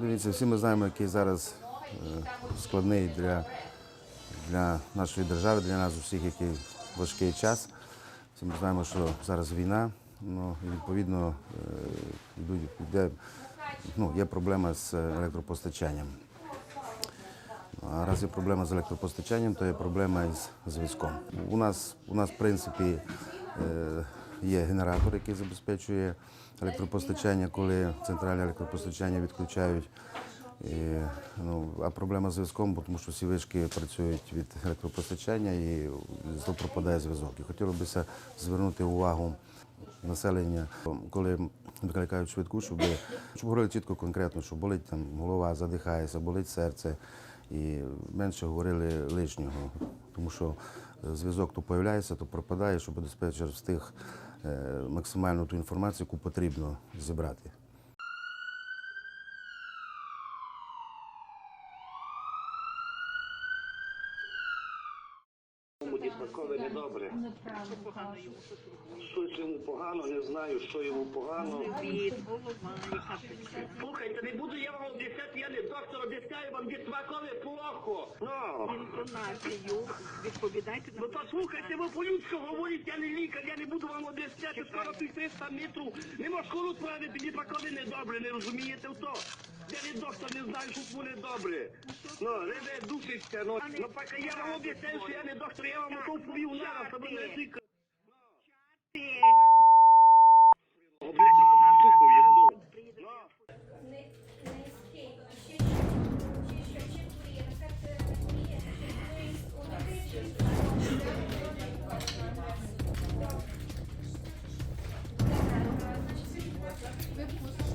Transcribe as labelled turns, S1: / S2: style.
S1: Дивіться, всі ми знаємо, який зараз е, складний для, для нашої держави, для нас усіх, який важкий час. Всі ми знаємо, що зараз війна, ну, і відповідно е, йде, ну, є проблема з електропостачанням. А раз є проблема з електропостачанням, то є проблема із зв'язком. У нас, у нас в принципі, е, є генератор, який забезпечує електропостачання, коли центральне електропостачання відключають. І, ну, а проблема з зв'язком, бо тому що всі вишки працюють від електропостачання і пропадає зв'язок. І хотілося б звернути увагу населення, коли викликають швидку, щоб, щоб говорили чітко конкретно, що болить там голова, задихається, болить серце. І менше говорили лишнього, тому що е, зв'язок то появляється, то пропадає, щоб диспетчер встиг е, максимально ту інформацію, яку потрібно зібрати.
S2: Йому. Щось погано, не знаю, що йому погано. Слухайте, не буду я вам обіцяти, я не доктор, вам дітакове плохо. Ну,
S3: Інтонацію відповідайте на
S2: ну то слухайте, ви по-людськи говорите, я не лікар, я не буду вам обіцяти, скоро тут 300 метрів. Не можу скоро справити, дітакове недобре, не розумієте в то? Я не доктор, не знаю, що буде добре. Ну, реве душиться, ну, ну поки я вам обіцяю, що я не доктор, я вам то повів зараз, а ви не лікар. depois.